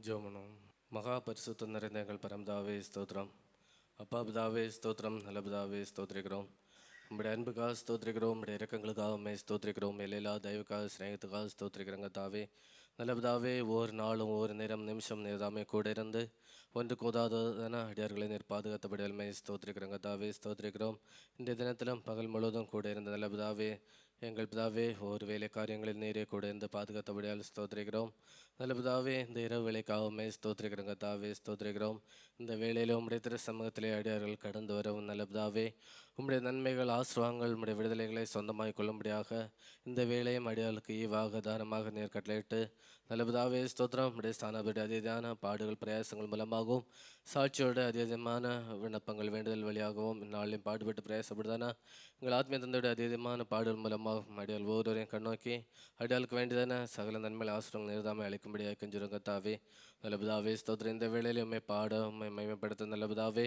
ஜோமனம் மகா பரிசுத்தம் நிறைந்த எங்கள் பரம்தாவே ஸ்தோத்திரம் அப்பா பிதாவே ஸ்தோத்திரம் நல்ல பிதாவே ஸ்தோத்திரிக்கிறோம் உங்களுடைய அன்புக்காக ஸ்தோத்திரிக்கிறோம் உங்களுடைய இறக்கங்களுக்காக மே ஸ்தோத்திரிக்கிறோம் எல்லையில்லா தெய்வக்காக ஸ்நேகத்துக்காக ஸ்தோத்திரிக்கிறங்க தாவே நல்லபிதாவே ஒவ்வொரு நாளும் ஒவ்வொரு நேரம் நிமிஷம் நேரமே கூட இருந்து ஒன்று கூதாதன அடியார்களை நீர் பாதுகாத்தபடியால் மே ஸ்தோத்திரிக்கிறங்க தாவே ஸ்தோத்திரிக்கிறோம் இந்த தினத்திலும் பகல் முழுவதும் கூட இருந்த நல்லபிதாவே எங்கள் பிதாவே ஒரு வேலை காரியங்களில் நீரே கூட இருந்து பாதுகாத்தபடியால் ஸ்தோத்திரிக்கிறோம் நல்ல பிதாவே இந்த இரவு வேலைக்காகவுமே ஸ்தோத்திரிக்கிறோங்க தாவே ஸ்தோத்திரிக்கிறோம். இந்த வேலையில் உம்முடைய திரு சமூகத்திலே அடியார்கள் கடந்து வரவும் நல்ல பிதாவே உம்முடைய நன்மைகள் ஆசிர்வாங்கள் உம்முடைய விடுதலைகளை சொந்தமாக கொள்ளும்படியாக இந்த வேலையும் அடியாளுக்கு ஈவாக தானமாக நேர்கட்டளையிட்டு கட்டளையிட்டு நல்ல பிதாவே ஸ்தோத்திரம். உம்முடைய ஸ்தானப்படி அதீதான பாடுகள் பிரயாசங்கள் மூலமாகவும் சாட்சியோட அதிதமான விண்ணப்பங்கள் வேண்டுதல் வழியாகவும் இந்நாளையும் பாடுபட்டு பிரயாசப்படுதானா? எங்கள் ஆத்மீய தந்தையுடைய அதிதமான பாடுகள் மூலமாகவும் அடியால் ஒவ்வொருவரையும் கண்ணோக்கி அடியாளுக்கு வேண்டியதான சகல நன்மைகள் ஆசிரியங்கள் நிறுதாமல் அழைக்கும் கெஞ்சுருங்க தாவே நல்ல பிதாவே ஸ்தோத்திரம் இந்த வேளையிலும் உண்மை பாட உண்மை மகிமைப்படுத்த நல்ல பிதாவே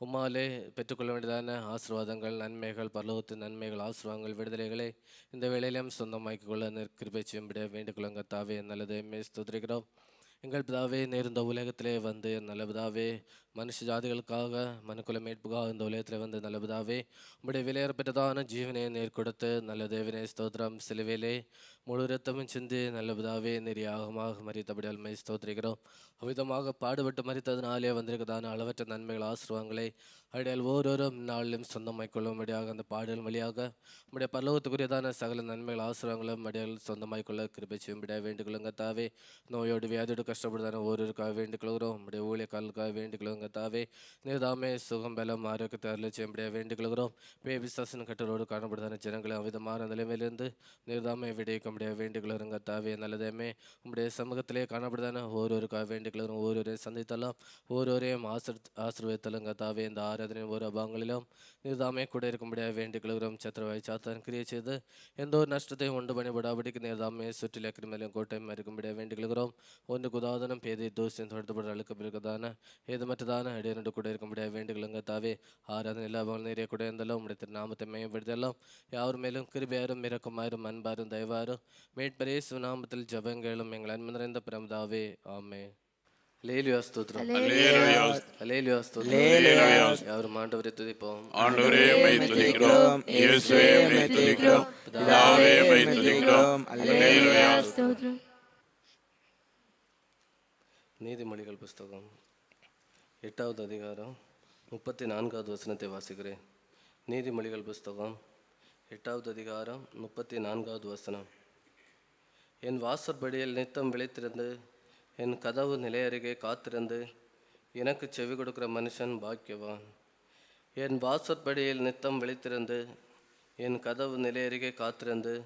உம்மாலே பெற்றுக்கொள்ள வேண்டியதான ஆசீர்வாதங்கள் நன்மைகள் பரலோகத்து நன்மைகள் ஆசீர்வாதங்கள் விடுதலைகளை இந்த வேளையிலும் சொந்தமாக்கி கொள்ள நிற்கிருப்பை செய்யும்படிய வேண்டுகொள்ளுங்க தாவே நல்லதே மே ஸ்தோத்திரிக்கிறோம் எங்கள் பிதாவே நேர்ந்த உலகத்திலே வந்து நல்ல பிதாவே மனுஷ ஜாதிகளுக்காக மனுக்குல மீட்புக்காக இந்த உலகத்தில் வந்து நல்லபதாவே உங்களுடைய விலையேறப்பட்டதான ஜீவனையை நேர் கொடுத்து நல்ல தேவனே ஸ்தோத்திரம் சிலுவையிலே முழு ரத்தமும் சிந்தி நல்லபதாவே நெறியாகமாக மறித்தபடியால் மை ஸ்தோத்திரிக்கிறோம். அவ்விதமாக பாடுபட்டு மறித்ததினாலே வந்திருக்கதான அளவற்ற நன்மைகள் ஆசிர்வாங்களை அடையால் ஓரோரும் நாளிலும் சொந்தமாய் கொள்ளும்படியாக அந்த பாடல் வழியாக நம்முடைய பல்லவத்துக்குரியதான சகல நன்மைகள் ஆசிர்வாங்களும் அடையால் சொந்தமாய் கொள்ள கிருபை செய்யும்படியாக வேண்டிக் தாவே. நோயோடு வியாதியோடு கஷ்டப்படுதான ஒருவருக்காக வேண்டுகொள்கிறோம். நம்முடைய ஊழியக்காரர்களுக்காக வேண்டுகொள்ளுங்க கத்தாவே நீதாமே சுகம் பலம் ஆரோக்கியத்தை அருளை செய்யும்படியாக வேண்டிக் கொள்கிறோம் பே விசாசன கட்டளோடு காணப்படுதான ஜனங்களை அவ்விதமான நிலைமையிலிருந்து நீர்தாமே விடையிக்கும்படியாக வேண்டிக் கொள்கிறோம் கத்தாவே நல்லதேமே உங்களுடைய சமூகத்திலே காணப்படுதான ஒருவருக்காக வேண்டிக் கொள்கிறோம் ஒருவரையும் சந்தித்தலாம் ஒருவரையும் ஆசிர் ஆசீர்வதித்தலுங்க கத்தாவே இந்த ஆராதனை ஒரு அபாங்களிலும் நீர்தாமே கூட இருக்கும்படியாக வேண்டிக் கொள்கிறோம் சத்திரவாய் சாத்தான் கிரியை செய்து எந்த ஒரு நஷ்டத்தையும் உண்டு பண்ணிவிடாபடிக்கு நீர்தாமே சுற்றில் கிருமலையும் கோட்டையும் இருக்கும்படியாக வேண்டிக் கொள்கிறோம் ஒன்று குதாதனம் பேதை தூசியம் தொடர்புடைய அழுக்க பிறகுதான ஏதுமற்றதான அடியனோடு கூட இருக்கும்படியாக வேண்டிக் கொள்ளுங்க தாவே. ஆராதனை இல்லாமல் நிறைய கூட இருந்தாலும் உடைய திருநாமத்தை மேம்படுத்தலாம். யார் மேலும் கிருபியாரும் இறக்குமாறும் அன்பாரும் தயவாரும் மேட்பரே சுநாமத்தில் ஜபங்களும் எங்கள் அன்பு நிறைந்த பிரமதாவே ஆமே லேலியா ஸ்தோத்திரம். லேலியா ஸ்தோத்திரம். யாரும் ஆண்டவரை துதிப்போம். ஆண்டவரே மை துதிக்கிறோம். இயேசுவே மை துதிக்கிறோம். பிதாவே மை துதிக்கிறோம். அல்லேலூயா ஸ்தோத்திரம். நீதிமொழிகள் புஸ்தகம். எட்டாவது அதிகாரம் முப்பத்தி நான்காவது வசனத்தை வாசிக்கிறேன். நீதிமொழிகள் புஸ்தகம் எட்டாவது அதிகாரம் முப்பத்தி நான்காவது வசனம். என் வாசற்படியில் நித்தம் விழித்திருந்து என் கதவு நிலையருகே காத்திருந்து எனக்கு செவி கொடுக்கிற மனுஷன் பாக்கியவான். என் வாசற்படியில் நித்தம் விழித்திருந்து என் கதவு நிலையருகே காத்திருந்து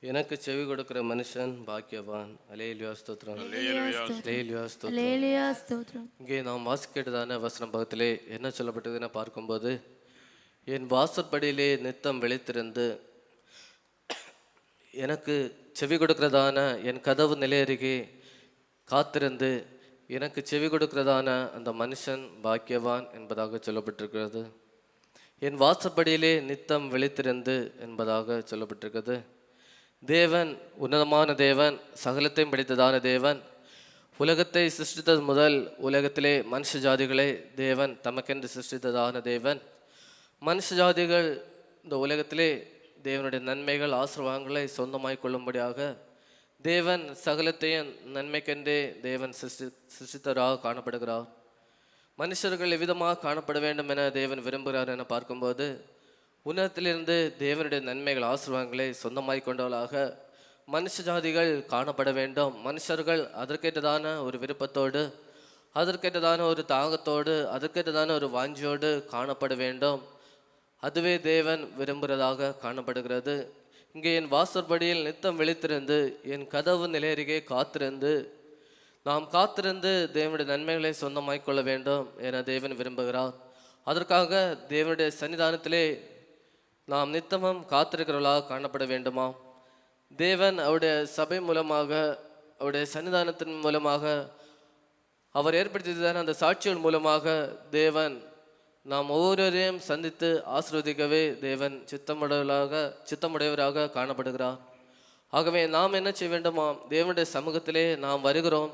எனக்கு செவி கொடுக்கிற மனுஷன் பாக்கியவான். அலேலியா ஸ்தோத்திரம். அலேலியா ஸ்தோத்திரம். இங்கே நாம் வாசிக்கேட்டதான வசன பக்கத்திலே என்ன சொல்லப்பட்டதுன்னு பார்க்கும்போது என் வாசற்படியிலே நித்தம் விழித்திருந்து எனக்கு செவி கொடுக்கிறதான என் கதவு நிலையருகே காத்திருந்து எனக்கு செவி கொடுக்கிறதான அந்த மனுஷன் பாக்கியவான் என்பதாக சொல்லப்பட்டிருக்கிறது. என் வாசப்படியிலே நித்தம் விழித்திருந்து என்பதாக சொல்லப்பட்டிருக்கிறது. தேவன் உன்னதமான தேவன் சகலத்தையும் படித்ததான தேவன். உலகத்தை சிருஷ்டித்தது முதல் உலகத்திலே மனுஷ ஜாதிகளை தேவன் தமக்கென்று சிருஷ்டித்ததான தேவன். மனுஷ ஜாதிகள் இந்த உலகத்திலே தேவனுடைய நன்மைகள் ஆசீர்வாதங்களை சொந்தமாய் கொள்ளும்படியாக தேவன் சகலத்தையும் நன்மைக்கென்றே தேவன் சிருஷ்டி சிருஷ்டித்தராக காணப்படுகிறார். மனுஷர்கள் எவ்விதமாக காணப்பட வேண்டும் என தேவன் விரும்புகிறார் என பார்க்கும்போது உன்னதத்திலிருந்து தேவனுடைய நன்மைகள் ஆசிர்வாதங்களை சொந்தமாய் கொண்டவர்களாக மனுஷ ஜாதிகள் காணப்பட வேண்டும். மனுஷர்கள் அதற்கேற்றதான ஒரு விருப்பத்தோடு அதற்கேற்றதான ஒரு தாகத்தோடு அதற்கேற்றதான ஒரு வாஞ்சியோடு காணப்பட வேண்டும். அதுவே தேவன் விரும்புகிறதாக காணப்படுகிறது. இங்கே என் வாசற்படியில் நித்தம் விழித்திருந்து என் கதவு நிலையருகே காத்திருந்து நாம் காத்திருந்து தேவனுடைய நன்மைகளை சொந்தமாய்க்கொள்ள வேண்டும் என தேவன் விரும்புகிறார். அதற்காக தேவனுடைய சன்னிதானத்திலே நாம் நித்தமும் காத்திருக்கிறவர்களாக காணப்பட வேண்டுமா? தேவன் அவருடைய சபை மூலமாக அவருடைய சன்னிதானத்தின் மூலமாக அவர் ஏற்படுத்தியதான அந்த சாட்சிகள் மூலமாக தேவன் நாம் ஒவ்வொருவரையும் சந்தித்து ஆசிர்வதிக்கவே தேவன் சித்தமுடையவராக சித்தமுடையவராக காணப்படுகிறார். ஆகவே நாம் என்ன செய்ய வேண்டுமா? தேவனுடைய சமூகத்திலே நாம் வருகிறோம்.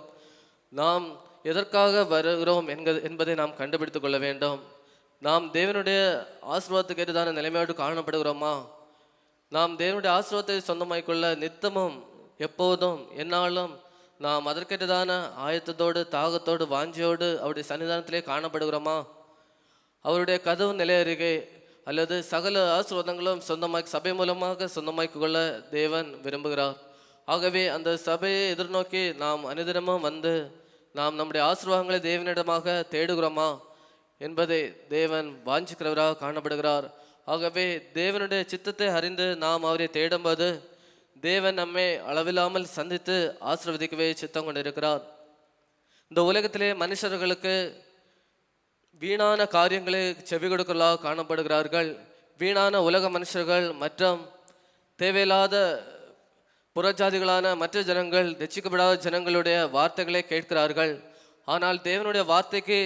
நாம் எதற்காக வருகிறோம் என்க என்பதை நாம் கண்டுபிடித்து கொள்ள வேண்டும். நாம் தேவனுடைய ஆசீர்வாதத்துக்கு ஏற்றதான நிலைமையோடு காணப்படுகிறோமா? நாம் தேவனுடைய ஆசீர்வாதத்தை சொந்தமாய்க்கொள்ள நித்தமும் எப்போதும் என்னாலும் நாம் அதற்கேற்றதான ஆயத்தத்தோடு தாகத்தோடு வாஞ்சியோடு அவருடைய சன்னிதானத்திலே காணப்படுகிறோமா? அவருடைய கதவு நிலை அருகே அல்லது சகல ஆசீர்வாதங்களும் சொந்தமாக்கி சபை மூலமாக சொந்தமாக்கிக் கொள்ள தேவன் விரும்புகிறார். ஆகவே அந்த சபையை எதிர்நோக்கி நாம் அனுதினமும் வந்து நாம் நம்முடைய ஆசீர்வாதங்களை தேவனிடமாக தேடுகிறோமா? என்பதை தேவன் வாஞ்சிக்கிறவராக காணப்படுகிறார். ஆகவே தேவனுடைய சித்தத்தை அறிந்து நாம் அவரை தேடும்போது தேவன் நம்மை அளவில்லாமல் சந்தித்து ஆசீர்வதிக்கவே சித்தம் கொண்டிருக்கிறார். இந்த உலகத்திலே மனுஷர்களுக்கு வீணான காரியங்களை செவி கொடுக்கலாக காணப்படுகிறார்கள். வீணான உலக மனுஷர்கள் மற்றும் தேவையில்லாத புறஜாதிகளான மற்ற ஜனங்கள் ரட்சிக்கப்படாத ஜனங்களுடைய வார்த்தைகளை கேட்கிறார்கள். ஆனால் தேவனுடைய வார்த்தைக்கு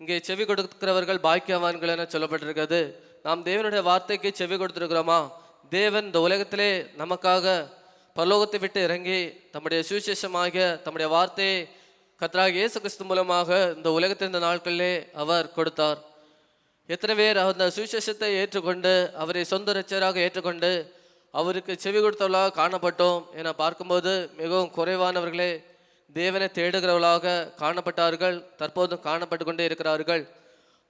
இங்கே செவி கொடுக்கிறவர்கள் பாக்கியவான்கள் என சொல்லப்பட்டிருக்கிறது. நாம் தேவனுடைய வார்த்தைக்கு செவி கொடுத்துருக்கிறோமா? தேவன் இந்த உலகத்திலே நமக்காக பரலோகத்தை விட்டு இறங்கி தம்முடைய சுவிசேஷமாக தம்முடைய வார்த்தையை கத்ராக இயேசு கிறிஸ்து மூலமாக இந்த உலகத்தின் இந்த நாட்களிலே அவர் கொடுத்தார். எத்தனை பேர் அந்த சுவிசேஷத்தை ஏற்றுக்கொண்டு அவரை சொந்த ரச்சராக ஏற்றுக்கொண்டு அவருக்கு செவி கொடுத்தவர்களாக காணப்பட்டோம் என பார்க்கும்போது மிகவும் குறைவானவர்களே தேவனை தேடுகிறவர்களாக காணப்பட்டார்கள் தற்போதும் காணப்பட்டு கொண்டே இருக்கிறார்கள்.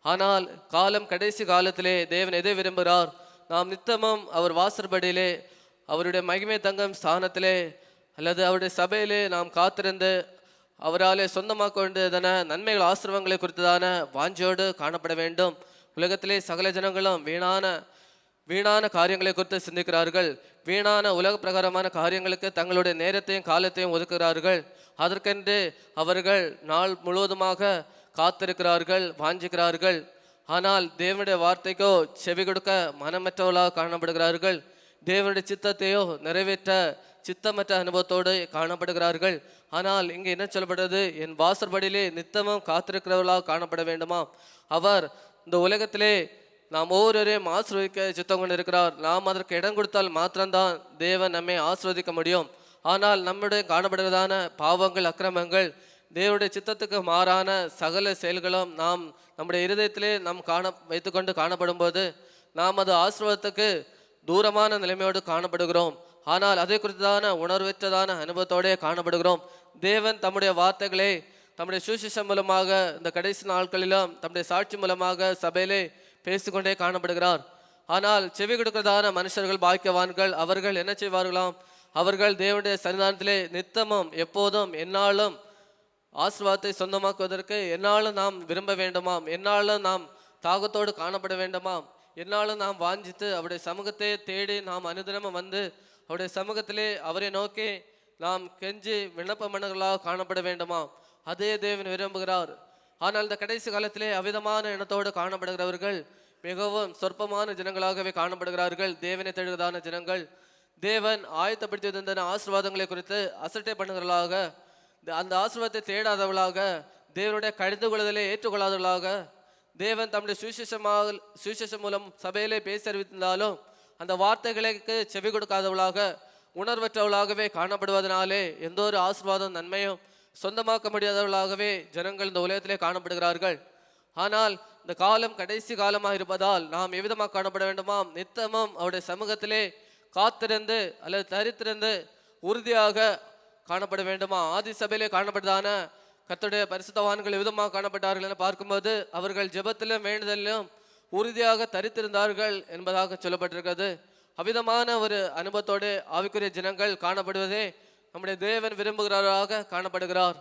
ஆனால் காலம் கடைசி காலத்திலே தேவன் எதை விரும்புகிறார்? நாம் நித்தமும் அவர் வாசற்படியிலே அவருடைய மகிமை தங்கும் ஸ்தானத்திலே அல்லது அவருடைய சபையிலே நாம் காத்திருந்து அவராலே சொந்தமாக்க வேண்டியதான நன்மைகள் ஆசிரமங்களை குறித்ததான வாஞ்சியோடு காணப்பட வேண்டும். உலகத்திலே சகல ஜனங்களும் வீணான வீணான காரியங்களை குறித்து சிந்திக்கிறார்கள். வீணான உலக பிரகாரமான காரியங்களுக்கு தங்களுடைய நேரத்தையும் காலத்தையும் ஒதுக்குகிறார்கள். அதற்கென்று அவர்கள் நாள் முழுவதுமாக காத்திருக்கிறார்கள் வாஞ்சிக்கிறார்கள். ஆனால் தேவனுடைய வார்த்தைக்கோ செவி கொடுக்க மனமற்றவர்களாக காணப்படுகிறார்கள். தேவனுடைய சித்தத்தையோ நிறைவேற்ற சித்தமற்ற அனுபவத்தோடு காணப்படுகிறார்கள். ஆனால் இங்கே என்ன சொல்லப்படுறது என் வாசற்படியிலே நித்தமும் காத்திருக்கிறவர்களாக காணப்பட வேண்டுமா அவர் இந்த உலகத்திலே நாம் ஒவ்வொருவரையும் ஆசிர்வதிக்க சித்தம் கொண்டிருக்கிறார் நாம் அதற்கு இடம் கொடுத்தால் மாத்திரம்தான் தேவன் நம்மை ஆசிர்வதிக்க முடியும். ஆனால் நம்முடைய காணப்படுகிறதான பாவங்கள் அக்கிரமங்கள் தேவனுடைய சித்தத்துக்கு மாறான சகல செயல்களும் நாம் நம்முடைய இருதயத்திலே நாம் காண வைத்துக்கொண்டு காணப்படும்போது நாம் அது ஆசீர்வாதத்துக்கு தூரமான நிலைமையோடு காணப்படுகிறோம். ஆனால் அதை குறித்ததான உணர்வற்றதான அனுபவத்தோடே காணப்படுகிறோம். தேவன் தம்முடைய வார்த்தைகளை தம்முடைய சுவிசேஷம் மூலமாக இந்த கடைசி நாட்களிலும் தம்முடைய சாட்சி மூலமாக சபையிலே பேசிக்கொண்டே காணப்படுகிறார். ஆனால் செவி கொடுக்கிறதான மனுஷர்கள் பாக்கியவான்கள் அவர்கள் என்ன செய்வார்களாம்? அவர்கள் தேவனுடைய சன்னிதானத்திலே நித்தமும் எப்போதும் என்னாலும் ஆசீர்வாதத்தை சொந்தமாக்குவதற்கு என்னாலும் நாம் விரும்ப வேண்டுமாம். என்னாலும் நாம் தாகத்தோடு காணப்பட வேண்டுமாம். என்னாலும் நாம் வாஞ்சித்து அவருடைய சமூகத்தை தேடி நாம் அனுதினமும் வந்து அவருடைய சமூகத்திலே அவரை நோக்கி நாம் கெஞ்சி விண்ணப்ப மன்னர்களாக காணப்பட வேண்டுமாம். அதே தேவன் விரும்புகிறார். ஆனால் இந்த கடைசி காலத்திலே அவிதமான இனத்தோடு காணப்படுகிறவர்கள் மிகவும் சொற்பமான ஜனங்களாகவே காணப்படுகிறார்கள். தேவனை தேடுவதான ஜனங்கள். தேவன் ஆயத்தப்படுத்தி தந்த ஆசீர்வாதங்களை குறித்து அசட்டை பண்ணுகிறவர்களாக இந்த- அந்த ஆசீர்வாதத்தை தேடாதவர்களாக தேவனுடைய கடிந்து கொள்ளுதலை ஏற்றுக்கொள்ளாதவர்களாக தேவன் தம்முடைய சுவிசேஷமாக சுவிசேஷம் மூலம் சபையிலே பேசி அறிவித்திருந்தாலும் அந்த வார்த்தைகளுக்கு செவி கொடுக்காதவளாக உணர்வற்றவளாகவே காணப்படுவதனாலே எந்த ஒரு ஆசீர்வாதம் நன்மையும் சொந்தமாக்க முடியாதவர்களாகவே ஜனங்கள் இந்த உலகத்திலே காணப்படுகிறார்கள். ஆனால் இந்த காலம் கடைசி காலமாக இருப்பதால் நாம் எவ்விதமாக காணப்பட வேண்டுமாம்? நித்தமும் அவருடைய சமூகத்திலே காத்திருந்து அல்லது தரித்திருந்து உறுதியாக காணப்பட வேண்டுமா? ஆதி சபையிலே காணப்பட்டதான கத்துடைய பரிசுத்தவான்கள் எவ்விதமாக காணப்பட்டார்கள் என பார்க்கும்போது அவர்கள் ஜெபத்திலும் வேண்டுதலிலும் உறுதியாக தரித்திருந்தார்கள் என்பதாக சொல்லப்பட்டிருக்கிறது. அவ்விதமான ஒரு அனுபவத்தோடு ஆவிக்குரிய ஜனங்கள் காணப்படுவதே நம்முடைய தேவன் விரும்புகிறவராக காணப்படுகிறார்.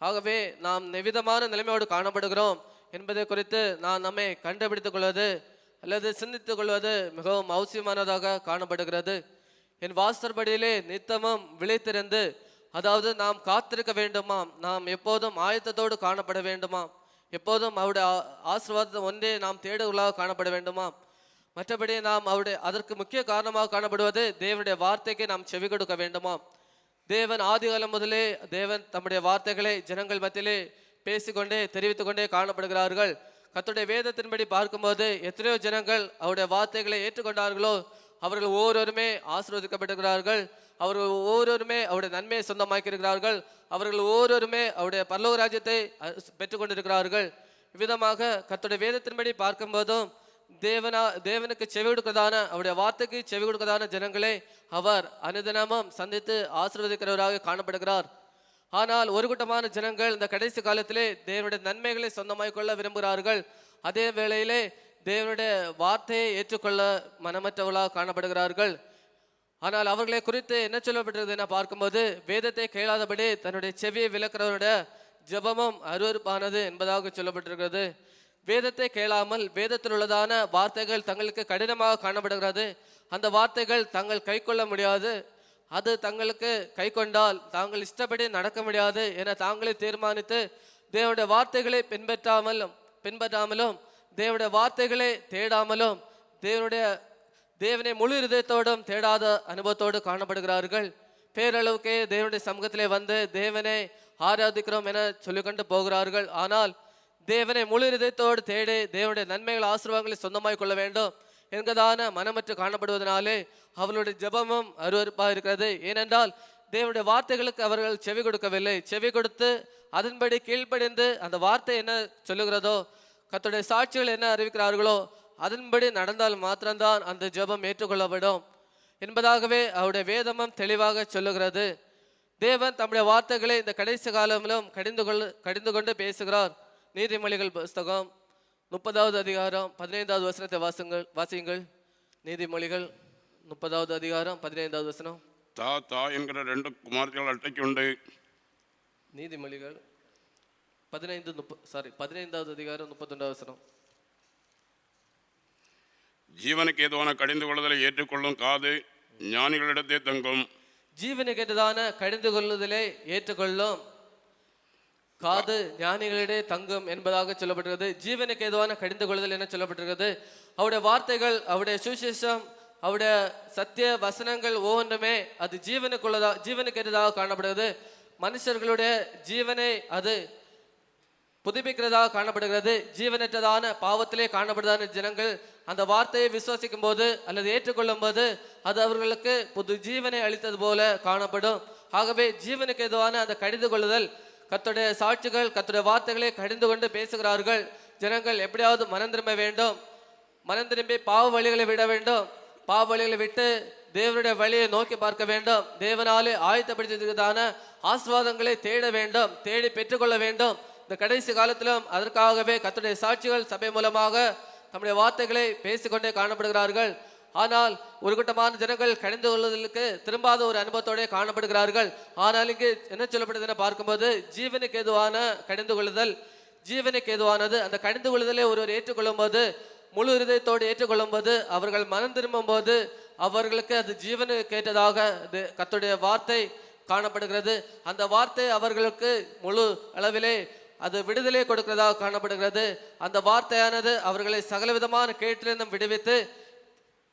ஆகவே நாம் எவ்விதமான நிலைமையோடு காணப்படுகிறோம்? என்பதை குறித்து நான் நம்மை கண்டுபிடித்துக் கொள்வது அல்லது சிந்தித்துக் கொள்வது மிகவும் அவசியமானதாக காணப்படுகிறது. என் வாசற்படியிலே நித்தமும் விழித்திருந்து அதாவது நாம் காத்திருக்க வேண்டுமாம். நாம் எப்போதும் ஆயத்தத்தோடு காணப்பட வேண்டுமாம். எப்போதும் அவருடைய ஆசீர்வாதத்தை ஒன்றே நாம் தேடுகளாக காணப்பட வேண்டுமாம். மற்றபடி நாம் அவருடைய அதற்கு முக்கிய காரணமாக காணப்படுவது தேவனுடைய வார்த்தைக்கு நாம் செவி கொடுக்க வேண்டுமாம். தேவன் ஆதிகாலம் முதலே தேவன் தம்முடைய வார்த்தைகளை ஜனங்கள் மத்தியிலே பேசிக்கொண்டே தெரிவித்துக்கொண்டே காணப்படுகிறார்கள். கத்துடைய வேதத்தின்படி பார்க்கும்போது எத்தனையோ ஜனங்கள் அவருடைய வார்த்தைகளை ஏற்றுக்கொண்டார்களோ அவர்கள் ஒவ்வொருவருமே ஆசீர்வதிக்கப்பட்டிருக்கிறார்கள். அவர்கள் ஒவ்வொருவருமே அவருடைய நன்மையை சொந்தமாக்கியிருக்கிறார்கள். அவர்கள் ஒவ்வொருவருமே அவருடைய பல்லவ ராஜ்யத்தை பெற்றுக்கொண்டிருக்கிறார்கள். இவ்விதமாக கத்துடைய வேதத்தின்படி பார்க்கும்போதும் தேவனா தேவனுக்கு செவி கொடுக்கதான அவருடைய வார்த்தைக்கு செவி கொடுக்கதான ஜனங்களை அவர் அனுதினமும் சந்தித்து ஆசீர்வதிக்கிறவராக காணப்படுகிறார். ஆனால் ஒரு கூட்டமான ஜனங்கள் இந்த கடைசி காலத்திலே தேவனுடைய நன்மைகளை சொந்தமாய் கொள்ள விரும்புகிறார்கள். அதே வேளையிலே தேவனுடைய வார்த்தையை ஏற்றுக்கொள்ள மனமற்றவர்களாக காணப்படுகிறார்கள். ஆனால் அவர்களை குறித்து என்ன சொல்லப்பட்டிருக்கிறது என பார்க்கும்போது வேதத்தை கேளாதபடி தன்னுடைய செவியை விளக்குறவருடைய ஜெபமும் அருவருப்பானது என்பதாக சொல்லப்பட்டிருக்கிறது. வேதத்தை கேளாமல் வேதத்தில் உள்ளதான வார்த்தைகள் தங்களுக்கு கடினமாக காணப்படுகிறது. அந்த வார்த்தைகள் தாங்கள் கை கொள்ள முடியாது. அது தங்களுக்கு கை கொண்டால் தாங்கள் இஷ்டப்படி நடக்க முடியாது என தாங்களே தீர்மானித்து தேவனுடைய வார்த்தைகளை பின்பற்றாமலும் பின்பற்றாமலும் தேவனுடைய வார்த்தைகளை தேடாமலும் தேவனுடைய தேவனை முழு இருதயத்தோடும் தேடாத அனுபவத்தோடு காணப்படுகிறார்கள். பேரளவுக்கே தேவனுடைய சமூகத்திலே வந்து தேவனை ஆராதிக்கிறோம் என சொல்லிக்கொண்டு போகிறார்கள். ஆனால் தேவனை முழு இதயத்தோடு தேடி தேவனுடைய நன்மைகள் ஆசீர்வாதங்களை சொந்தமாய் கொள்ள வேண்டும். என்கதான மனமற்று காணப்படுவதனாலே அவர்களுடைய ஜெபமும் அருவறுப்பாக இருக்கிறது. ஏனென்றால் தேவனுடைய வார்த்தைகளுக்கு அவர்கள் செவி கொடுக்கவில்லை. செவி கொடுத்து அதன்படி கீழ்ப்படிந்து அந்த வார்த்தை என்ன சொல்லுகிறதோ கத்துடைய சாட்சிகள் என்ன அறிவிக்கிறார்களோ அதன்படி நடந்தால் மாத்திரம்தான் அந்த ஜெபம் ஏற்றுக்கொள்ளப்படும் என்பதாகவே அவருடைய வேதமும் தெளிவாக சொல்லுகிறது. தேவன் தம்முடைய வார்த்தைகளை இந்த கடைசி காலமிலும் கடிந்து கொள்ள கடிந்து கொண்டு பேசுகிறார். நீதிமொழிகள் புஸ்தகம் முப்பதாவது அதிகாரம் பதினைந்தாவது வசனத்தை வாசுங்கள் வாசியுங்கள். நீதிமொழிகள் முப்பதாவது அதிகாரம் பதினைந்தாவது வசனம். தா தா என்கிற ரெண்டு குமார்த்திகள் அட்டைக்குண்டு நீதிமொழிகள் பதினைந்து முப்ப சாரி பதினைந்தாவது அதிகாரம் முப்பத்தொண்டாவது வசனம். ஜீவனுக்கு ஏதுவான கடிந்து கொள்ளுதலை ஏற்றுக்கொள்ளும் காது ஞானிகளிடத்தே தங்கும். ஜீவனை கேட்டதான கடிந்து கொள்ளுதலை ஏற்றுக்கொள்ளும் காது ஞானிகளிடையே தங்கும் என்பதாக சொல்லப்பட்டிருக்கிறது. ஜீவனுக்கு ஏதுவான கடிந்து கொள்ளுதல் என சொல்லப்பட்டிருக்கிறது. அவருடைய வார்த்தைகள் அவருடைய சுவிசேஷம் அவருடைய சத்திய வசனங்கள் ஒவ்வொன்றுமே அது ஜீவனுக்குள்ளதா ஜீவனுக்கு ஏற்றதாக காணப்படுகிறது. மனுஷர்களுடைய ஜீவனை அது புதுப்பிக்கிறதாக காணப்படுகிறது. ஜீவனற்றதான பாவத்திலே காணப்படுதான ஜனங்கள் அந்த வார்த்தையை விசுவாசிக்கும் போது அல்லது ஏற்றுக்கொள்ளும் போது அது அவர்களுக்கு புது ஜீவனை அளித்தது போல காணப்படும். ஆகவே ஜீவனுக்கு எதுவான அந்த கடிந்து கொள்ளுதல் கத்துடைய சாட்சிகள் கத்துடைய வார்த்தைகளை கடிந்து கொண்டு பேசுகிறார்கள். ஜனங்கள் எப்படியாவது மனம் திரும்ப வேண்டும். மனம் திரும்பி பாவ வழிகளை விட வேண்டும். பாவ வழிகளை விட்டு தேவனுடைய வழியை நோக்கி பார்க்க வேண்டும். தேவனாலே ஆயத்தப்படுத்தியதுக்கான ஆஸ்வாதங்களை தேட வேண்டும். தேடி பெற்றுக்கொள்ள வேண்டும். இந்த கடைசி காலத்திலும் அதற்காகவே கத்துடைய சாட்சிகள் சபை மூலமாக தம்முடைய வார்த்தைகளை பேசிக்கொண்டே காணப்படுகிறார்கள். ஆனால் ஒரு கூட்டமான ஜனங்கள் கணிந்து கொள்வதற்கு திரும்பாத ஒரு அனுபவத்தோட காணப்படுகிறார்கள். ஆனால் இங்கு என்ன சொல்லப்படுது என பார்க்கும்போது ஜீவனுக்கு எதுவான கணிந்து கொள்ளுதல் ஜீவனுக்கு எதுவானது அந்த கணிந்து கொள்ளுதலை ஒருவர் ஏற்றுக்கொள்ளும் போது முழு இருதயத்தோடு ஏற்றுக்கொள்ளும் போது அவர்கள் மனம் திரும்பும் போது அவர்களுக்கு அது ஜீவனுக்கு ஏற்றதாக அது கத்துடைய வார்த்தை காணப்படுகிறது. அந்த வார்த்தை அவர்களுக்கு முழு அளவிலே அது விடுதலை கொடுக்கிறதாக காணப்படுகிறது. அந்த வார்த்தையானது அவர்களை சகலவிதமான கேட்டிலிருந்தும் விடுவித்து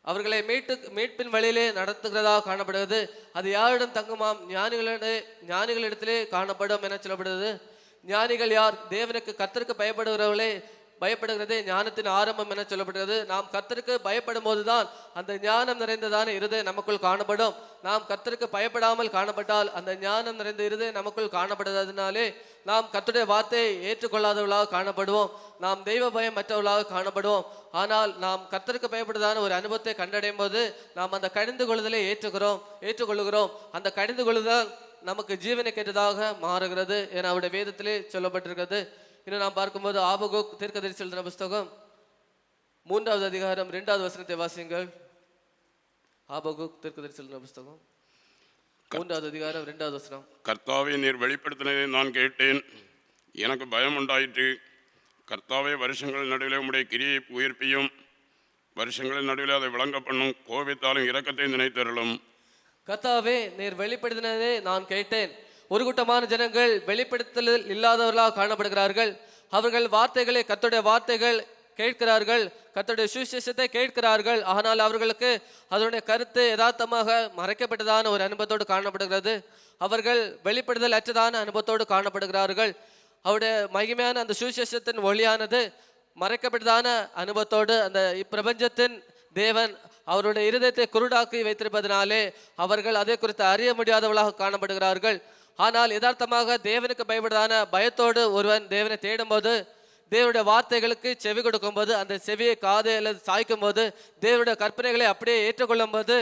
அவர்களை மீட்டு மீட்பின் வழியிலே நடத்துகிறதாக காணப்படுகிறது. அது யாரிடம் தங்குமாம்? ஞானிகளிட ஞானிகளிடத்திலே காணப்படும் என சொல்லப்படுகிறது. ஞானிகள் யார்? தேவனுக்கு கத்திற்கு பயப்படுகிறவர்களே பயப்படுகிறதே ஞானத்தின் ஆரம்பம் என சொல்லப்படுகிறது. நாம் கத்தருக்கு பயப்படும் போதுதான் அந்த ஞானம் நிறைந்ததான இருது நமக்குள் காணப்படும். நாம் கத்தருக்கு பயப்படாமல் காணப்பட்டால் அந்த ஞானம் நிறைந்த இருது நமக்குள் காணப்படுவதனாலே நாம் கத்துடைய வார்த்தையை ஏற்றுக்கொள்ளாதவர்களாக காணப்படுவோம். நாம் தெய்வ பயம் மற்றவர்களாக காணப்படுவோம். ஆனால் நாம் கத்தருக்கு பயப்படுதான ஒரு அனுபவத்தை கண்டடையும் போது நாம் அந்த கடிந்து கொள்ளுதலை ஏற்றுக்கிறோம் ஏற்றுக்கொள்ளுகிறோம். அந்த கடிந்து கொள்ளுதல் நமக்கு ஜீவனை கேட்டதாக மாறுகிறது என அவருடைய வேதத்திலே சொல்லப்பட்டிருக்கிறது. இன்னும் நாம் பார்க்கும்போது ஆபகோக் தீர்க்கதரிசி எழுதின புஸ்தகம் மூன்றாவது அதிகாரம் இரண்டாவது வசனத்தை வாசியுங்கள். ஆபகோக் தீர்க்கதரிசி எழுதின புஸ்தகம் மூன்றாவது அதிகாரம் இரண்டாவது வசனம். கர்த்தாவை நீர் வெளிப்படுத்தினதை நான் கேட்டேன். எனக்கு பயம் உண்டாயிற்று. கர்த்தாவே வருஷங்கள் நடுவில் உம்முடைய கிரியை உயிர்ப்பியும். வருஷங்களின் நடுவில் அதை விளங்க பண்ணும் கோபித்தாலும் இரக்கத்தை நினைத்தருளும். கர்த்தாவே நீர் வெளிப்படுத்தினதே நான் கேட்டேன். ஒரு கூட்டமான ஜனங்கள் வெளிப்படுத்தல் இல்லாதவர்களாக காணப்படுகிறார்கள். அவர்கள் வார்த்தைகளை கத்துடைய வார்த்தைகள் கேட்கிறார்கள். கத்துடைய சுவிசேஷத்தை கேட்கிறார்கள். ஆனால் அவர்களுக்கு அதனுடைய கருத்து யதார்த்தமாக மறைக்கப்பட்டதான ஒரு அனுபவத்தோடு காணப்படுகிறது. அவர்கள் வெளிப்படுதல் அற்றதான அனுபவத்தோடு காணப்படுகிறார்கள். அவருடைய மகிமையான அந்த சுவிசேஷத்தின் ஒளியானது மறைக்கப்பட்டதான அனுபவத்தோடு அந்த இப்பிரபஞ்சத்தின் தேவன் அவருடைய இருதயத்தை குருடாக்கி வைத்திருப்பதனாலே அவர்கள் அதை குறித்து அறிய முடியாதவர்களாக காணப்படுகிறார்கள். ஆனால் யதார்த்தமாக தேவனுக்கு பயப்படுதான பயத்தோடு ஒருவன் தேவனை தேடும்போது தேவனுடைய வார்த்தைகளுக்கு செவி கொடுக்கும்போது அந்த செவியை காதையில் அல்லது சாய்க்கும் போது தேவனுடைய கற்பனைகளை அப்படியே ஏற்றுக்கொள்ளும் போது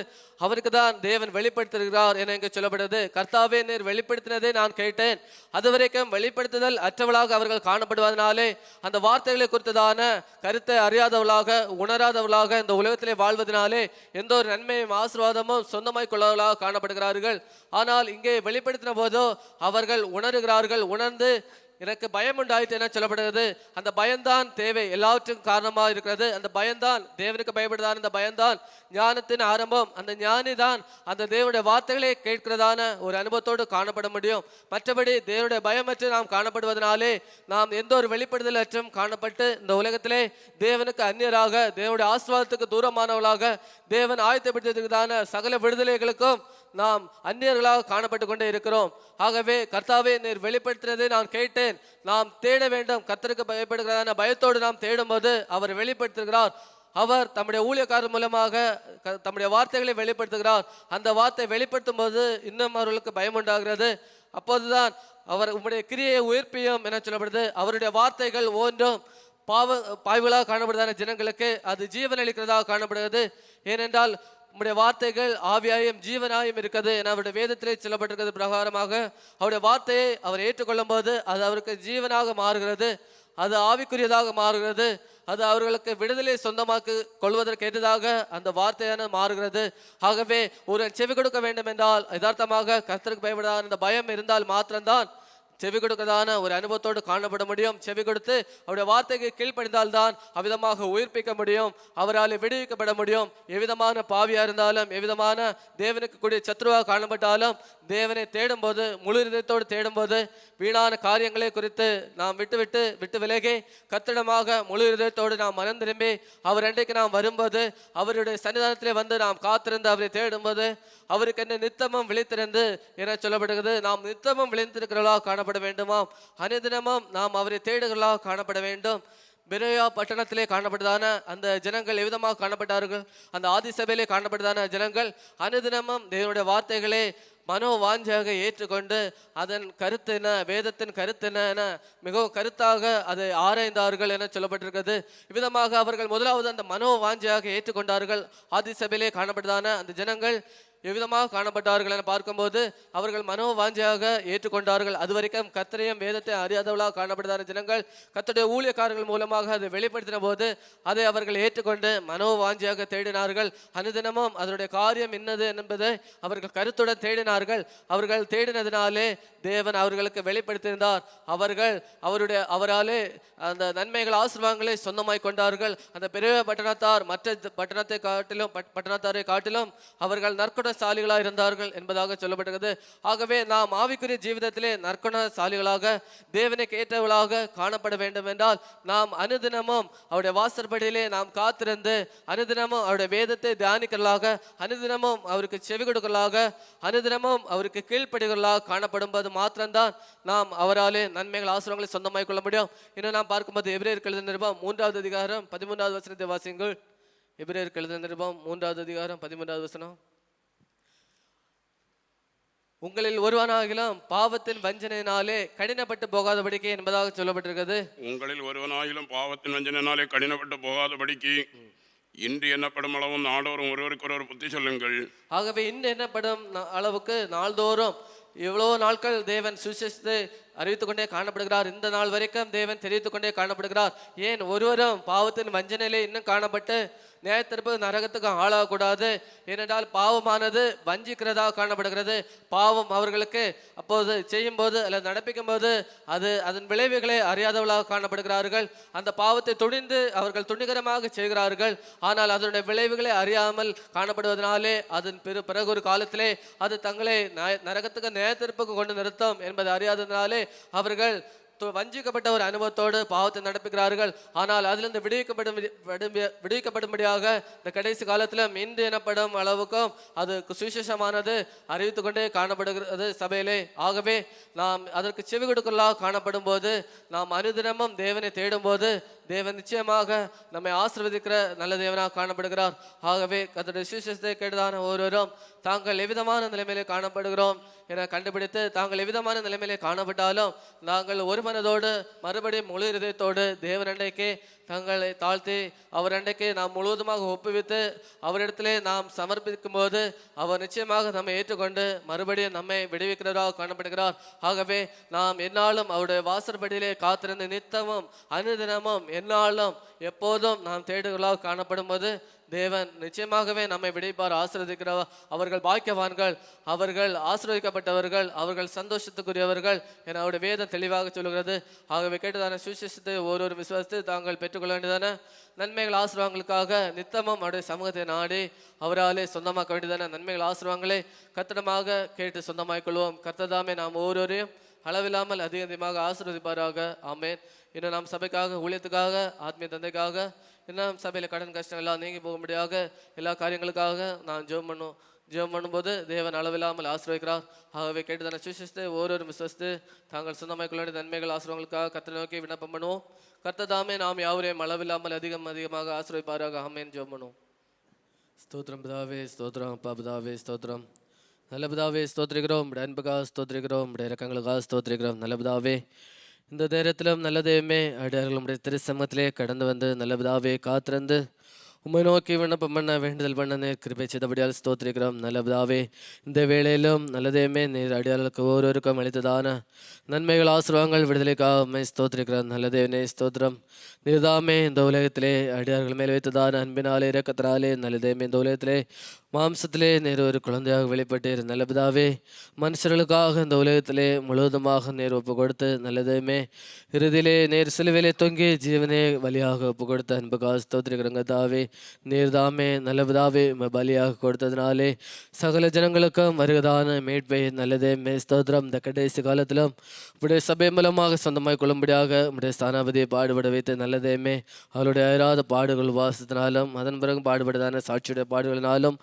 அவருக்கு தான் தேவன் வெளிப்படுத்துகிறார் என இங்கு சொல்லப்படுது. கர்த்தாவே நீர் வெளிப்படுத்தினதை நான் கேட்டேன். அதுவரைக்கும் வெளிப்படுத்துதல் அற்றவளாக அவர்கள் காணப்படுவதனாலே அந்த வார்த்தைகளை குறித்ததான கருத்தை அறியாதவளாக உணராதவளாக இந்த உலகத்திலே வாழ்வதனாலே எந்த ஒரு நன்மையும் ஆசீர்வாதமும் சொந்தமாய் கொள்ளவர்களாக காணப்படுகிறார்கள். ஆனால் இங்கே வெளிப்படுத்தின போதோ அவர்கள் உணர்கிறார்கள். உணர்ந்து எனக்கு பயம் உண்டாயிற்று என சொல்லப்படுகிறது. அந்த பயம்தான் தேவை. எல்லாவற்றுக்கும் காரணமாக இருக்கிறது. அந்த பயம்தான் தேவனுக்கு பயப்படுதான் அந்த பயம்தான் ஞானத்தின் ஆரம்பம். அந்த ஞானி தான் அந்த தேவனுடைய வார்த்தைகளை கேட்கிறதான ஒரு அனுபவத்தோடு காணப்பட முடியும். மற்றபடி தேவனுடைய பயமற்று நாம் காணப்படுவதனாலே நாம் எந்த ஒரு வெளிப்படுதல் அற்றும் காணப்பட்டு இந்த உலகத்திலே தேவனுக்கு அந்நியராக தேவனுடைய ஆசிர்வாதத்துக்கு தூரமானவர்களாக தேவன் ஆயத்தப்படுத்தியதுக்கான சகல விடுதலைகளுக்கும் நாம் அந்நியர்களாக காணப்பட்டு கொண்டே இருக்கிறோம். ஆகவே கர்த்தாவே நீர் வெளிப்படுத்தினதை நான் கேட்டேன். நாம் தேட வேண்டும். கர்த்தருக்கு பயப்படுகிறதான பயத்தோடு நாம் தேடும்போது அவர் வெளிப்படுத்துகிறார். அவர் தம்முடைய ஊழியக்காரர் மூலமாக க- தம்முடைய வார்த்தைகளை வெளிப்படுத்துகிறார். அந்த வார்த்தை வெளிப்படுத்தும் போது இன்னும் அவர்களுக்கு பயம் உண்டாகிறது அப்போதுதான் அவர் உம்முடைய கிரியை உயிர்ப்பியும் என சொல்லப்படுது. அவருடைய வார்த்தைகள் ஒவ்வொன்றும் பாவ பாய்வுகளாக காணப்படுதான ஜனங்களுக்கு அது ஜீவன் அளிக்கிறதாக காணப்படுகிறது. ஏனென்றால் உம்முடைய வார்த்தைகள் ஆவியாயும் ஜீவனாயும் இருக்கிறது என அவருடைய வேதத்திலே சொல்லப்பட்டிருக்கிறது பிரகாரமாக அவருடைய வார்த்தையை அவர் ஏற்றுக்கொள்ளும் போது அது அவருக்கு ஜீவனாக மாறுகிறது. அது ஆவிக்குரியதாக மாறுகிறது. அது அவர்களுக்கு விடுதலை சொந்தமாக்கு கொள்வதற்கு ஏற்றதாக அந்த வார்த்தையான மாறுகிறது. ஆகவே ஒரு செவி கொடுக்க வேண்டும் என்றால் யதார்த்தமாக கர்த்தருக்கு பயப்படாத அந்த பயம் இருந்தால் மாத்திரம்தான் செவி கொடுக்கதான ஒரு அனுபவத்தோடு காணப்பட முடியும். செவி கொடுத்து அவருடைய வார்த்தைக்கு கீழ்ப்படிந்தால்தான் அவ்விதமாக உயிர்ப்பிக்க முடியும். அவரால் விடுவிக்கப்பட முடியும். எவ்விதமான பாவியா இருந்தாலும் எவ்விதமான தேவனுக்கு கூடிய சத்ருவாக காணப்பட்டாலும் தேவனை தேடும்போது முழு இதயத்தோடு தேடும்போது வீணான காரியங்களை குறித்து நாம் விட்டுவிட்டு விட்டு விலகி கத்திடமாக முழு இதயத்தோடு நாம் மனம் திரும்பி அவர் அன்றைக்கு நாம் வரும்போது அவருடைய சன்னிதானத்திலே வந்து நாம் காத்திருந்து அவரை தேடும்போது அவருக்கு என்ன நித்தமும் விழித்திருந்து என சொல்லப்படுகிறது. நாம் நித்தமும் விழித்திருக்கிறவர்களாக காணப்பட வேண்டுமாம். அனுதினமும் நாம் அவரை தேடுகளாக காணப்பட வேண்டும். பெரோயா பட்டணத்திலே காணப்பட்டதான அந்த ஜனங்கள் எவ்விதமாக காணப்பட்டார்கள்? அந்த ஆதிசபையிலே காணப்பட்டதான ஜனங்கள் அனுதினமும் தேவனுடைய வார்த்தைகளே மனோ வாஞ்சியாக ஏற்றுக்கொண்டு அதன் கருத்து என்ன வேதத்தின் கருத்தென என மிகவும் கருத்தாக அதை ஆராய்ந்தார்கள் என சொல்லப்பட்டிருக்கிறது. இவ்விதமாக அவர்கள் முதலாவது அந்த மனோ வாஞ்சியாக ஏற்றுக்கொண்டார்கள். ஆதிசபையிலே காணப்பட்டதான அந்த ஜனங்கள் எவ்விதமாக காணப்பட்டார்கள் என பார்க்கும்போது அவர்கள் மனோ வாஞ்சியாக ஏற்றுக்கொண்டார்கள். அதுவரைக்கும் கத்தரையும் வேதத்தை அறியாதவளாக காணப்பட்டதான ஜனங்கள் கத்தருடைய ஊழியக்காரர்கள் மூலமாக அதை வெளிப்படுத்தின போது அதை அவர்கள் ஏற்றுக்கொண்டு மனோ வாஞ்சியாக தேடினார்கள். அனுதினமும் அதனுடைய காரியம் என்னது என்பதை அவர்கள் கருத்துடன் தேடினார்கள். அவர்கள் தேடினதினாலே தேவன் அவர்களுக்கு வெளிப்படுத்தியிருந்தார். அவர்கள் அவருடைய அவராலே அந்த நன்மைகள் ஆசிர்வாதங்களை சொந்தமாய் கொண்டார்கள். அந்த பெரிய பட்டணத்தார் மற்ற பட்டணத்தை காட்டிலும் பட்டணத்தாரை காட்டிலும் அவர்கள் நற்குணசாலிகளாக இருந்தார்கள் என்பதாக சொல்லப்படுகிறது ஆகவே நாம் ஆவிக்குரிய ஜீவிதத்திலே நற்குணசாலிகளாக தேவனுக்கு ஏற்றவர்களாக காணப்பட வேண்டும் என்றால் நாம் அனுதினமும் அவருடைய வாசற்படியிலே நாம் காத்திருந்து அனுதினமும் அவருடைய வேதத்தை தியானிக்கிறலாக அனுதினமும் அவருக்கு செவி கொடுக்கலாக அனுதினமும் அவருக்கு கீழ்ப்படிகளாக காணப்படும் போது மாத்திரம்தான் நாம் அவராலே நன்மைகள் ஆசிரங்களை சொந்தமாய் கொள்ள முடியும். இன்னும் நாம் பார்க்கும்போது எபிரேயருக்கு எழுதின நிருபம் மூன்றாவது அதிகாரம் பதிமூன்றாவது வசனத்தை வாசியுங்கள். எபிரேயர் எழுதின நிருபம் மூன்றாவது அதிகாரம் பதிமூன்றாவது வசனம். உங்களில் ஒருவனாகிலும் பாவத்தின் வஞ்சனையினாலே கடினப்பட்டு போகாதபடிக்கு என்பதாக சொல்லப்பட்டிருக்கிறது. உங்களில் ஒருவனாயிலும் பாவத்தின் வஞ்சனாலே கடினப்பட்டு போகாதபடிக்கு இன்று எண்ணப்படும் அளவும் நாடோறும் ஒருவருக்கொருவர் புத்தி சொல்லுங்கள். ஆகவே இன்று என்னப்படும் அளவுக்கு நாள்தோறும் இவ்வளோ நாட்கள் தேவன் சுவிசேஷத்தை அறிவித்துக் கொண்டே காணப்படுகிறார் இந்த நாள் வரைக்கும் தேவன் தெரிவித்துக் கொண்டே காணப்படுகிறார். ஏன் ஒருவரும் பாவத்தின் வஞ்சனையிலே இன்னும் காணப்பட்டு நியாயத்திற்பு நரகத்துக்கு ஆளாகக்கூடாது. ஏனென்றால் பாவமானது வஞ்சிக்கிறதாக காணப்படுகிறது. பாவம் அவர்களுக்கு அப்போது செய்யும்போது அல்லது நடப்பிக்கும் போது அது அதன் விளைவுகளை அறியாதவளாக காணப்படுகிறார்கள். அந்த பாவத்தை துணிந்து அவர்கள் துணிகரமாக செய்கிறார்கள். ஆனால் அதனுடைய விளைவுகளை அறியாமல் காணப்படுவதனாலே அதன் பிற பிறகு ஒரு காலத்திலே அது தங்களை நரகத்துக்கு நேயத்திற்புக்கு கொண்டு நிறுத்தும் என்பதை அறியாததினாலே அவர்கள் வஞ்சிக்கப்பட்ட ஒரு அனுபவத்தோடு பாவத்தை நடப்புகிறார்கள் ஆனால் அதிலிருந்து விடுவிக்கப்படும் விடுவிக்கப்படும்படியாக இந்த கடைசி காலத்தில் இந்து எனப்படும் அளவுக்கும் அது சுவிசேஷமானது அறிவித்து கொண்டே காணப்படுகிறது சபையிலே. ஆகவே நாம் அதற்கு செவி கொடுக்கலாக காணப்படும் போது நாம் அனுதினமும் தேவனை தேடும்போது தேவன் நிச்சயமாக நம்மை ஆசிர்வதிக்கிற நல்ல தேவனாக காணப்படுகிறார். ஆகவே கத்தருடைய சுவிசேஷத்தை கேட்டதான ஒருவரும் தாங்கள் எவ்விதமான நிலைமையிலே காணப்படுகிறோம். என கண்டுபிடித்து தாங்கள் எவ்விதமான நிலைமையிலே காணப்பட்டாலும் நாங்கள் ஒரு மனதோடு மறுபடியும் முழு இதயத்தோடு தேவன் தங்களை தாழ்த்தி அவர் நாம் முழுவதுமாக ஒப்புவித்து அவரிடத்திலே நாம் சமர்ப்பிக்கும் போது அவர் நிச்சயமாக நம்மை ஏற்றுக்கொண்டு மறுபடியும் நம்மை விடுவிக்கிறவராக காணப்படுகிறார். ஆகவே நாம் என்னாலும் அவருடைய வாசற்படியிலே காத்திருந்து நித்தமும் அனுதினமும் என்னாலும் எப்போதும் நாம் தேடுகளாக காணப்படும் போது தேவன் நிச்சயமாகவே நம்மை விடைப்பார் ஆசீர்வதிக்கிறவர் அவர்கள் பாக்கியவான்கள் அவர்கள் ஆசிரியக்கப்பட்டவர்கள் அவர்கள் சந்தோஷத்துக்குரியவர்கள் என அவருடைய வேதம் தெளிவாக சொல்கிறது ஆகவே கேட்டதான சுவிசேஷத்தை ஒவ்வொரு விசுவாசத்தை தாங்கள் பெற்றுக்கொள்ள வேண்டியதான நன்மைகள் ஆசிர்வாங்களுக்காக நித்தமும் அவருடைய சமூகத்தை நாடி அவராலே சொந்தமாக்க வேண்டியதான நன்மைகள் ஆசிர்வாங்களை கத்தனமாக கேட்டு சொந்தமாக்கிக் கொள்வோம். கத்ததாமே நாம் ஒவ்வொருவரையும் அளவில்லாமல் அதிக அதிகமாக ஆசிர்வதிப்பாராக. ஆமேன். இன்னும் நாம் சபைக்காக ஊழியத்துக்காக ஆத்மீய தந்தைக்காக இன்னும் சபையில் கடன் கஷ்டம் எல்லாம் நீங்கி போகும்படியாக எல்லா காரியங்களுக்காக நான் ஜெபம் பண்ணும். ஜெபம் பண்ணும்போது தேவன் அளவில்லாமல் ஆசீர்வதிக்கிறார். ஆகவே கேட்டு கேட்டுதான சுசித்து ஒவ்வொரு விசுவஸ்து தாங்கள் சொந்தமாய் நன்மைகள் ஆசிரியங்களுக்காக கர்த்தரை நோக்கி விண்ணப்பம் பண்ணுவோம். கர்த்ததாமே நாம் யாவரையும் அளவில்லாமல் அதிகம் அதிகமாக ஆசிரியப்பாராக ஆமென். ஜெபம் பண்ணுவோம். ஸ்தோத்திரம் பிதாவே ஸ்தோத்திரம் அப்பா பிதாவே ஸ்தோத்திரம். நல்ல பிதாவே ஸ்தோத்திரிக்கிறோம். உடைய அன்புக்காக ஸ்தோத்திரிக்கிறோம். உடைய இறக்கங்களுக்காக ஸ்தோத்திரிக்கிறோம். நல்ல பிதாவே இந்த நேரத்திலும் நல்ல தெய்வமே அடியார்கள் உடைய திரு கடந்து வந்து நல்ல பிதாவே காத்திருந்து உம்மை நோக்கி விண்ணப்பம் பண்ண வேண்டுதல் பண்ணனே கிருபை செய்தபடியால் ஸ்தோத்திரிக்கிறோம். நல்லபதாவே இந்த வேளையிலும் நல்லதையுமே நீர் அடியார்களுக்கு ஒவ்வொருவருக்கும் அளித்ததான நன்மைகள் ஆசிரவங்கள் விடுதலைக்காக உண்மை ஸ்தோத்திரிக்கிறோம். நல்லதேவனே ஸ்தோத்திரம். நீர்தாமே இந்த உலகத்திலே அடியார்கள் மேல் வைத்ததான அன்பினாலே இரக்கத்தினாலே நல்லதேமே இந்த உலகத்திலே மாம்சத்திலே நேர் ஒரு குழந்தையாக வெளிப்பட்டீர். நல்லபதாவே மனுஷர்களுக்காக இந்த உலகத்திலே முழுவதுமாக நேர் ஒப்பு கொடுத்து நல்லதுமே இறுதியிலே நேர் சிலுவிலே தொங்கி ஜீவனே வழியாக ஒப்பு கொடுத்த அன்புக்காக ஸ்தோத்திரிக்கிறங்க தாவே நீர்தாமே நல்ல பிதாவே உம்மை பலியாக கொடுத்ததுனாலே சகல ஜனங்களுக்கும் வருகதான மீட்பை நல்லதே. ஸ்தோத்திரம். இந்த கடைசி காலத்திலும் உடைய சபை மூலமாக சொந்தமாய் கொள்ளும்படியாக உடைய ஸ்தானாபதியை பாடுபட வைத்து நல்லதேமே அவருடைய அயராத பாடுகள் வாசத்தினாலும் அதன் பிறகு பாடுபட்டதான சாட்சியுடைய பாடுகளினாலும்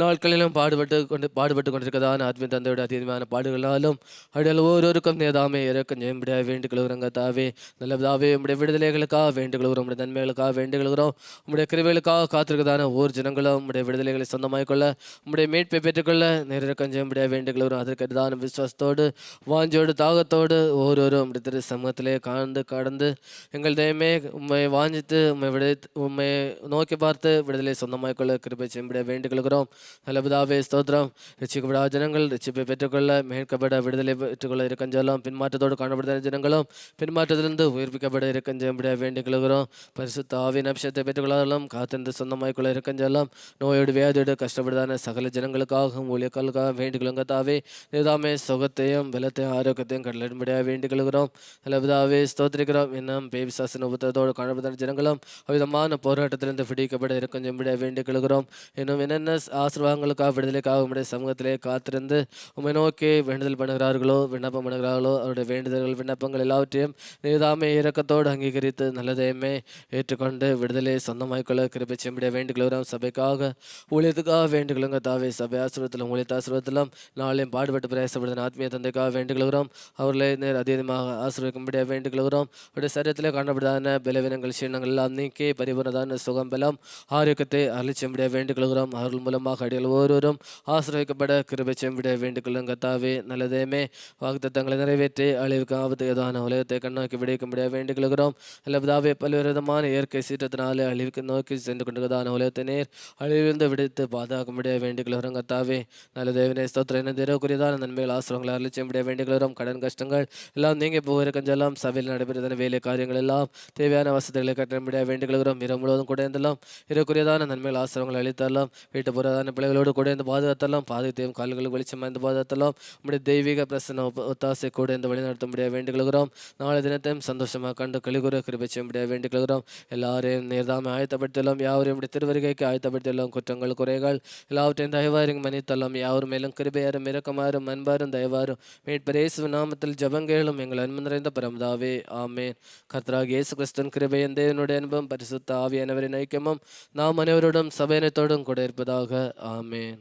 நாட்களிலும் பாடுபட்டு கொண்டு பாடுபட்டு கொண்டிருக்கதான ஆத்மீ தந்தையுடைய அதீதமான பாடுகளினாலும் அடியால் ஒவ்வொருவருக்கும் நேதாமே இறக்கம் ஜெயம்படியாக வேண்டிக் கொள்கிறோங்க தாவே நல்லதாவே உடைய விடுதலைகளுக்காக வேண்டுகொள்கிறோம் உடைய நன்மைகளுக்காக வேண்டுகொள்கிறோம் உடைய உம்முடைய உமக்காக காத்திருக்கதான ஊர் ஜனங்களும் உம்முடைய விடுதலைகளை சொந்தமாய் கொள்ள உம்முடைய மீட்பை பெற்றுக்கொள்ள நேரிறக்கம் செய்யும்படியாக வேண்டிக் கொள்கிறோம் அதற்கு விசுவாசத்தோடு வாஞ்சோடு தாகத்தோடு ஒவ்வொருவரும் உடைய திரு சமூகத்திலே காண்டு கடந்து எங்கள் தெய்வமே உண்மை வாஞ்சித்து உண்மை விடு உண்மை நோக்கி பார்த்து விடுதலை சொந்தமாய் கொள்ள கிருபை செய்யும்படியாக வேண்டிக் கொள்கிறோம் நல்லபதாவே ஸ்தோத்திரம். ரசிக்கப்படா ஜனங்கள் ரட்சிப்பை பெற்றுக்கொள்ள மேற்கப்பட விடுதலை பெற்றுக்கொள்ள இருக்கஞ்செல்லாம் பின்மாற்றத்தோடு காணப்படுகிற ஜனங்களும் பின்மாற்றத்திலிருந்து உயிர்ப்பிக்கப்பட இருக்கஞ்செம்படியாக வேண்டிக் கொள்கிறோம் பரிசுத்த ஆவின் அபிஷத்தை பெற்றுக்கொள்ளாலும் காத்திருந்து சொந்தமாய் கொள்ள இருக்கஞ்செல்லாம் நோயோடு வியாதியோடு கஷ்டப்படுதான சகல ஜனங்களுக்காகவும் ஊழியர்களுக்காக வேண்டிக் கொள்ளுங்க தாவே. நிதாமே சுகத்தையும் பலத்தையும் ஆரோக்கியத்தையும் கடலிடும்படியாக வேண்டிக் கொள்கிறோம் நல்லபதாவே ஸ்தோத்திரிக்கிறோம். இன்னும் பேபிசாசன உபத்தத்தோடு காணப்படுகிற ஜனங்களும் அவ்விதமான போராட்டத்திலிருந்து விடுவிக்கப்பட இருக்கஞ்செம்படியாக வேண்டிக் கொள்கிறோம் இன்னும் என்னென்ன ஆசீர்வாதங்களுக்காக விடுதலைக்காக உடைய சமூகத்திலே காத்திருந்து உண்மை நோக்கி வேண்டுதல் பண்ணுகிறார்களோ விண்ணப்பம் பண்ணுகிறார்களோ அவருடைய வேண்டுதல்கள் விண்ணப்பங்கள் எல்லாவற்றையும் நீதாமே இறக்கத்தோடு அங்கீகரித்து நல்லதையுமே ஏற்றுக்கொண்டு விடுதலை சொந்தமாய் கொள்ள கிருபை செம்பிடைய வேண்டுகிறோம் சபைக்காக ஊழியத்துக்காக வேண்டுகளுங்க தாவே சபை ஆசிரியத்திலும் ஊழியத்த ஆசிரியத்திலும் நாளையும் பாடுபட்டு பிரயாசப்படுத்தின ஆத்மீய தந்தைக்காக வேண்டுகிறோம் அவர்களை நேர் அதிகமாக ஆசிரியக்கும்படியாக வேண்டுகிறோம் அவருடைய சரீரத்தில் காணப்படுதான பலவீனங்கள் சீனங்கள் எல்லாம் நீக்கி பரிபூர்ணதான சுகம் பலம் ஆரோக்கியத்தை அழிச்செம்பிடியாக வேண்டுகிறோம் அவர்கள் மூலமாக அடிகள் ஒவ்வொருவரும் ஆசிரியக்கப்பட கிருபை செம்பிடிய வேண்டுகொள்ளுங்க தாவே நல்லதேமே வாக்குத்தங்களை நிறைவேற்றி அழிவுக்கு ஆபத்து ஏதான உலகத்தை கண்ணோக்கி விடைக்கும்படியாக வேண்டுகிறோம் அல்லதாவே பல்வேறு விதமான இயற்கை சீற்றத்தினாலே அழிவுக்கு நோக்கி சென்று கொண்டிருக்கதான உலகத்தை நேர் அழிவிருந்து விடுத்து பாதுகாக்கும்படியாக வேண்டுகிறோம் கத்தாவே நல்ல தேவனே ஸ்தோத்திரம். என்ன திரவக்குரியதான நன்மைகள் ஆசிரங்களை அழிச்சும்படியாக வேண்டுகிறோம் கடன் கஷ்டங்கள் எல்லாம் நீங்க போகிற கஞ்செல்லாம் சபையில் நடைபெறுதான வேலை காரியங்கள் எல்லாம் தேவையான வசதிகளை கட்டும்படியாக வேண்டுகிறோம் இரவு முழுவதும் கூட இருந்தெல்லாம் இருக்கக்கூடியதான நன்மைகள் ஆசிரங்களை அளித்தாலும் வீட்டு புறதான பிள்ளைகளோடு கூட இருந்து பாதுகாத்தலாம் பாதுகாத்தையும் கால்களுக்கு வெளிச்சமாக இருந்து பாதுகாத்தலாம் நம்முடைய தெய்வீக பிரசன ஒத்தாசை கூட இந்த வழி நடத்தும்படியாக வேண்டுகிறோம் நாளை தினத்தையும் சந்தோஷமாக கண்டு கழிகுற கிருபை செய்யும்படியாக வேண்டுகிறோம் எல்லாரையும் நேர்தாமை ஆயத்தப்படுத்தலாம். யாவரையும் இப்படி திருவருகைக்கு ஆயத்தப்படுத்தியுள்ளோம் குற்றங்கள் குறைகள் எல்லாவற்றையும் தயவாரும் மன்னித்தள்ளும் யாவர் மேலும் கிருபையாரும் இரக்கமாறும் அன்பாரும் தயவாரும் மீட்பரேசு நாமத்தில் ஜபங்கேளும் எங்கள் அன்பு நிறைந்த பரமதாவே. ஆமேன். கர்த்தராக இயேசு கிறிஸ்தன் கிருபையன் தேவனுடைய அன்பும் பரிசுத்த ஆவியானவரின் ஐக்கியமும் நாம் அனைவரோடும் சபையினத்தோடும் கூட இருப்பதாக. ஆமேன்.